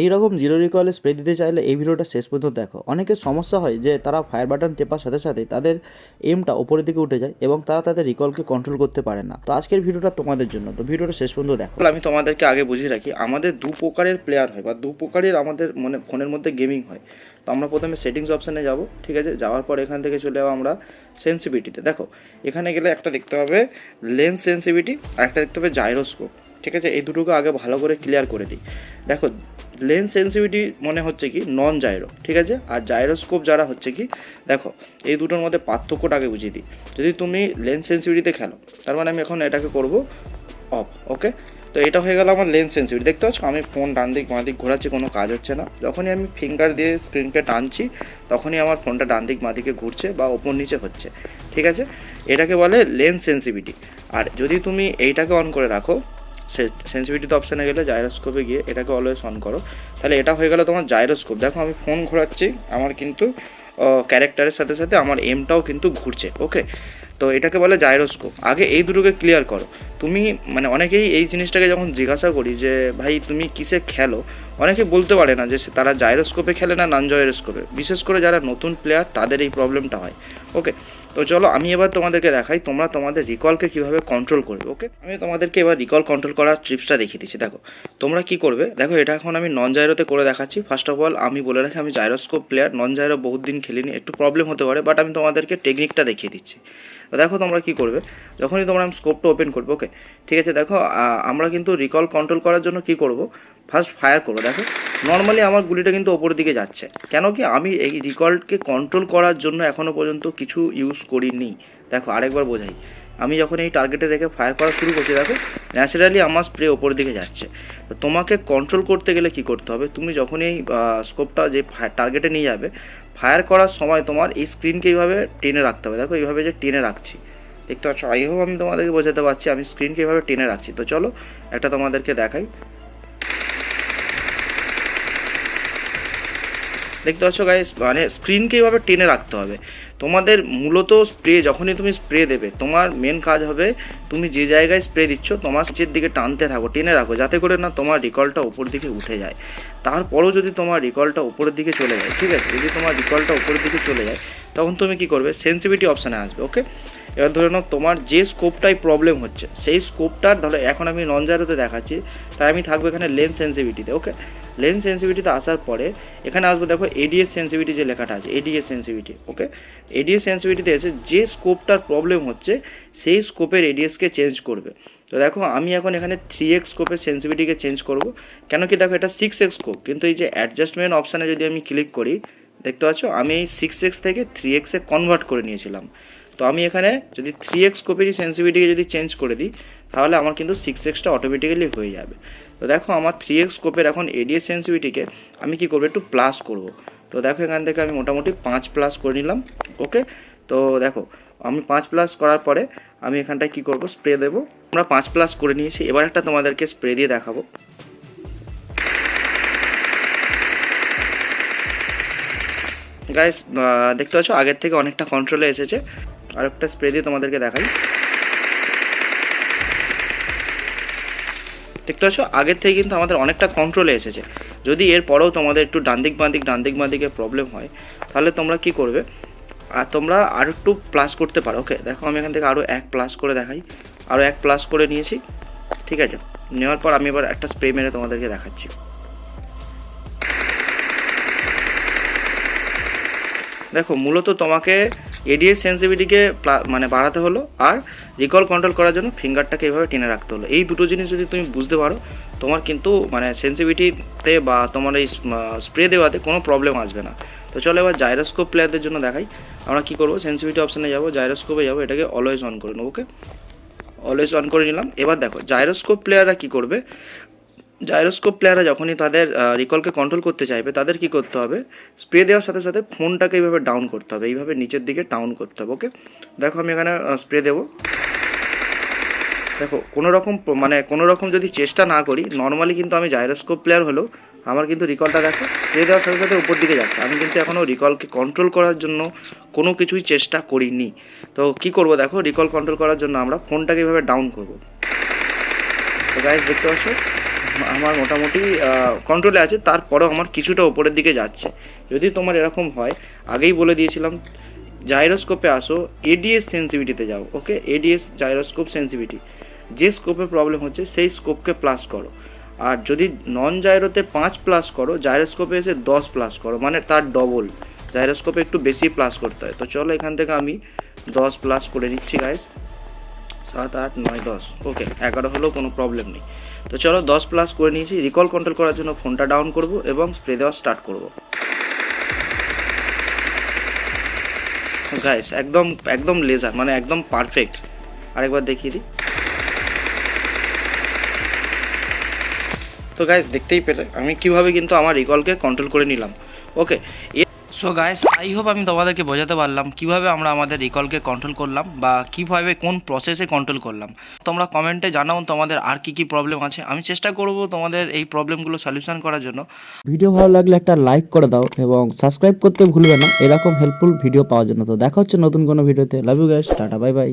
এই রকম zero রিকয়েলে spray দিতে চাইলে এই ভিডিওটা শেষ পর্যন্ত দেখো। অনেকের সমস্যা হয় যে তারা ফায়ার বাটন টেপার সাথে সাথে তাদের এমটা ওপরের দিকে উঠে যায় এবং তারা তাদের রিকলকে কন্ট্রোল করতে পারে না। তো আজকের ভিডিওটা তোমাদের জন্য। তো ভিডিওটা শেষ পর্যন্ত দেখো। আমি তোমাদেরকে আগে বুঝিয়ে রাখি, আমাদের দু প্রকারের প্লেয়ার হয় বা দু প্রকারের আমাদের মানে ফোনের মধ্যে গেমিং হয়। তো আমরা প্রথমে সেটিংস অপশানে যাব, ঠিক আছে? যাওয়ার পর এখান থেকে চলে যাব আমরা সেন্সিভিটিতে দেখো, এখানে গেলে একটা দেখতে হবে লেন্স সেন্সিভিটি আর একটা দেখতে হবে জাইরোস্কোপ ঠিক আছে, এই দুটোকে আগে ভালো করে ক্লিয়ার করে দিই। দেখো লেন্স সেন্সিভিটি মনে হচ্ছে কি নন জাইরো ঠিক আছে? আর জাইরোস্কোপ যারা হচ্ছে কি, দেখো, এই দুটোর মধ্যে পার্থক্যটা আগে বুঝিয়ে দিই। যদি তুমি লেন্স সেন্সিভিটিতে খেলো, তার মানে আমি এখন এটাকে করব অফ ওকে তো এটা হয়ে গেল আমার লেন্স সেন্সিভিটি দেখতে পাচ্ছ? আমি ফোন ডান দিক, বাঁ দিক ঘোরাচ্ছি, কোনো কাজ হচ্ছে না। যখনই আমি ফিঙ্গার দিয়ে স্ক্রিনকে টানছি, তখনই আমার ফোনটা ডান দিক, বাঁ দিকে ঘুরছে বা ওপর নিচে হচ্ছে, ঠিক আছে? এটাকে বলে লেন্স সেন্সিভিটি আর যদি তুমি এইটাকে অন করে রাখো সেন্সিভিটিতে অপশানে গেলে জাইরোস্কোপে গিয়ে এটাকে অলওয়েজ অন করো। তাহলে এটা হয়ে গেল তোমার জাইরোস্কোপ দেখো আমি ফোন ঘোরাচ্ছি, আমার কিন্তু ক্যারেক্টারের সাথে সাথে আমার এমটাও কিন্তু ঘুরছে ওকে তো এটাকে বলে জাইরোস্কোপ আগে এই দুটোকে ক্লিয়ার করো। তুমি মানে অনেকেই এই জিনিসটাকে যখন জিজ্ঞাসা করি যে, ভাই, তুমি কিসে খেলো? অনেকে বলতে পারে না যে তারা জাইরোস্কোপে খেলে না নন জাইরোস্কোপে বিশেষ করে যারা নতুন প্লেয়ার তাদের এই প্রবলেমটা হয়। ওকে তো চলো, আমি এবার তোমাদেরকে দেখাই, তোমরা তোমাদের রিকলকে কীভাবে কন্ট্রোল করবে ওকে আমি তোমাদেরকে এবার রিকল কন্ট্রোল করার ট্রিপসটা দেখিয়ে দিচ্ছি। দেখো, তোমরা কি করবে? দেখো, এটা এখন আমি নন জাইরোতে করে দেখাচ্ছি। ফার্স্ট অফ অল আমি বলে রাখি, আমি জাইরোস্কোপ প্লেয়ার নন জাইরো বহুত দিন খেলিনি, একটু প্রবলেম হতে পারে বাট আমি তোমাদেরকে টেকনিকটা দেখিয়ে দিচ্ছি। দেখো, তোমরা কি করবে? যখনই তোমরা আমি স্কোপটা ওপেন করব ওকে ঠিক আছে, দেখো আমরা কিন্তু রিকল কন্ট্রোল করার জন্য কি করব? ফার্স্ট ফায়ার করব, দেখো। নর্মালি আমার গুলিটা কিন্তু ওপরের দিকে যাচ্ছে। কেন কি? আমি এই রিকলকে কন্ট্রোল করার জন্য এখনও পর্যন্ত কিছু ইউজ করিনি। দেখো, আরেকবার বোঝাই। আমি যখন এই টার্গেটে রেখে ফায়ার করা শুরু করছি, দেখো ন্যাচারালি আমার স্প্রে ওপরের দিকে যাচ্ছে। তোমাকে কন্ট্রোল করতে গেলে কি করতে হবে? তুমি যখন এই স্কোপটা যে টার্গেটে নিয়ে যাবে ফায়ার করার সময় তোমার এই স্ক্রিনকে এইভাবে টেনে রাখতে হবে। দেখো, এইভাবে যে টেনে রাখছি। দেখতে পাচ্ছ আই হোপ আমি তোমাদেরকে বোঝাতে পারছি, আমি স্ক্রিনকে এইভাবে টেনে রাখছি। তো চলো, একটা তোমাদেরকে দেখাই। দেখতে পাচ্ছ গাইস মানে স্ক্রিনকে এইভাবে টেনে রাখতে হবে। তোমাদের মূলত স্প্রে যখনই তুমি স্প্রে দেবে, তোমার মেন কাজ হবে, তুমি যে জায়গায় স্প্রে দিচ্ছ, তোমার নিচের দিকে টানতে থাকো, টেনে রাখো, যাতে করে না তোমার রিকলটা উপর দিকে উঠে যায়। তারপরেও যদি তোমার রিকলটা উপরের দিকে চলে যায়, ঠিক আছে? যদি তোমার রিকলটা উপরের দিকে চলে যায়, তখন তুমি কি করবে? সেন্সিভিটি অপশানে আসবে ওকে এবার ধরে নাও, তোমার যে স্কোপটাই প্রবলেম হচ্ছে, সেই স্কোপটার ধরো এখন আমি নন জারোতে দেখাচ্ছি, তাই আমি থাকব এখানে লেন্স সেন্সিভিটিতে ওকে লেন্স সেন্সিভিটিতে আসার পরে, এখানে আসব দেখো এডিএস সেন্সিভিটি যে লেখাটা আছে এডিএস সেন্সিভিটি ওকে এডিএস সেন্সিভিটিতে এসে যে স্কোপটার প্রবলেম হচ্ছে, সেই স্কোপের এডিএসকে চেঞ্জ করবে। তো দেখো, আমি এখন এখানে থ্রি এক্স স্কোপের সেন্সিভিটিকে চেঞ্জ করব। কেন কি দেখো, এটা সিক্স এক্স স্কোপ কিন্তু এই যে অ্যাডজাস্টমেন্ট অপশানে যদি আমি ক্লিক করি, দেখতে পাচ্ছ, আমি এই সিক্স এক্স থেকে থ্রি এক্সে কনভার্ট করে নিয়েছিলাম। তো আমি এখানে যদি থ্রি এক্স স্কোপেরই সেন্সিভিটিকে যদি চেঞ্জ করে দিই, তাহলে আমার কিন্তু সিক্স এক্সটা অটোমেটিক্যালি হয়ে যাবে। তো দেখো আমার থ্রি এক্স স্কোপের এখন এডিএস সেন্সিভিটিকে আমি কি করব একটু প্লাস করব। তো দেখো এখান থেকে আমি মোটামুটি পাঁচ প্লাস করে নিলাম ওকে তো দেখো, আমি পাঁচ প্লাস করার পরে আমি এখানটায় কি করব? স্প্রে দেবো। আমরা পাঁচ প্লাস করে নিয়েছি, এবার একটা তোমাদেরকে স্প্রে দিয়ে দেখাবো। গাইস দেখতে পাচ্ছ আগের থেকে অনেকটা কন্ট্রোলে এসেছে। আর একটা স্প্রে দিয়ে তোমাদেরকে দেখাই। দেখতে পাচ্ছ? আগের থেকে কিন্তু আমাদের অনেকটা কন্ট্রোলে এসেছে। যদি এর পরেও তোমাদের একটু ডান দিক বাঁ দিক ডান দিক প্রবলেম হয়, তাহলে তোমরা কি করবে? আর তোমরা আরও একটু প্লাস করতে পারো ওকে দেখো, আমি এখান থেকে আরও এক প্লাস করে দেখাই। আরও এক প্লাস করে নিয়েছি, ঠিক আছে? নেওয়ার পর আমি এবার একটা স্প্রে মেরে তোমাদেরকে দেখাচ্ছি। দেখো, মূলত তোমাকে এডিএস সেন্সিভিটিকে মানে বাড়াতে হলো আর রিকল কন্ট্রোল করার জন্য ফিঙ্গারটাকে এইভাবে টেনে রাখতে হলো। এই দুটো জিনিস যদি তুমি বুঝতে পারো, তোমার কিন্তু মানে সেন্সিভিটিতে বা তোমার এই স্প্রে দেওয়াতে কোনো প্রবলেম আসবে না। তো চলো এবার জাইরোস্কোপ প্লেয়ারদের জন্য দেখাই। আমরা কী করব? সেন্সিভিটি অপশানে যাব জাইরোস্কোপে যাব, এটাকে অলওয়েজ অন করে নেব ওকে অলওয়েজ অন করে নিলাম। এবার দেখো জাইরোস্কোপ প্লেয়াররা কী করবে? জাইরোস্কোপ প্লেয়াররা যখনই তাদের রিকলকে কন্ট্রোল করতে চাইবে, তাদের কি করতে হবে? স্প্রে দেওয়ার সাথে সাথে ফোনটাকে এইভাবে ডাউন করতে হবে, এইভাবে নিচের দিকে ডাউন করতে হবে ওকে দেখো আমি এখানে স্প্রে দেবো। দেখো, কোনো রকম মানে কোনো রকম যদি চেষ্টা না করি নর্মালি কিন্তু আমি জাইরোস্কোপ প্লেয়ার হলেও আমার কিন্তু রিকলটা দেখো স্প্রে দেওয়ার সাথে সাথে উপর দিকে যাচ্ছে। আমি কিন্তু এখনও রিকলকে কন্ট্রোল করার জন্য কোনো কিছুই চেষ্টা করিনি। তো কি করব দেখো রিকল কন্ট্রোল করার জন্য আমরা ফোনটাকে এইভাবে ডাউন করব। তো গাইজ দেখতে পাচ্ছ? আমার মোটামুটি কন্ট্রোলে আছে, তারপরেও আমার কিছুটা ওপরের দিকে যাচ্ছে। যদি তোমার এরকম হয়, আগেই বলে দিয়েছিলাম জাইরোস্কোপে আসো এডিএস সেন্সিভিটিতে যাও ওকে এডিএস জাইরোস্কোপ সেন্সিভিটি যে স্কোপে প্রবলেম হচ্ছে, সেই স্কোপকে প্লাস করো। আর যদি নন জাইরোতে পাঁচ প্লাস করো জাইরোস্কোপে এসে দশ প্লাস করো মানে তার ডবল জাইরোস্কোপে একটু বেশি প্লাস করতে হয়। তো চলো এখান থেকে আমি দশ প্লাস করে নিচ্ছি গাইস সাত, আট, নয়, দশ। ওকে এগারো হলেও কোনো প্রবলেম নেই। তো চলো দশ প্লাস করে নিয়েছি। রিকল কন্ট্রোল করার জন্য ফোনটা ডাউন করব এবং স্প্রে দেওয়া স্টার্ট করব। গাইস একদম একদম লেজার মানে একদম পারফেক্ট আরেকবার দেখিয়ে দিই। তো গাইস দেখতেই পেলে। আমি কীভাবে কিন্তু আমার রিকলকে কন্ট্রোল করে নিলাম। Okay so guys I hope আমি তোমাদেরকে বোঝাতে পারলাম কীভাবে আমরা আমাদের রিকলকে কন্ট্রোল করলাম বা কীভাবে কোন প্রসেসে কন্ট্রোল করলাম। তোমরা কমেন্টে জানাও তোমাদের আর কি কি প্রবলেম আছে। আমি চেষ্টা করব তোমাদের এই প্রবলেমগুলো সলিউশন করার জন্য। ভিডিও ভালো লাগলে একটা লাইক করে দাও এবং সাবস্ক্রাইব করতে ভুলবে না। এরকম হেল্পফুল ভিডিও পাওয়ার জন্য। তো দেখা হচ্ছে নতুন কোনো ভিডিওতে love you guys tata bye bye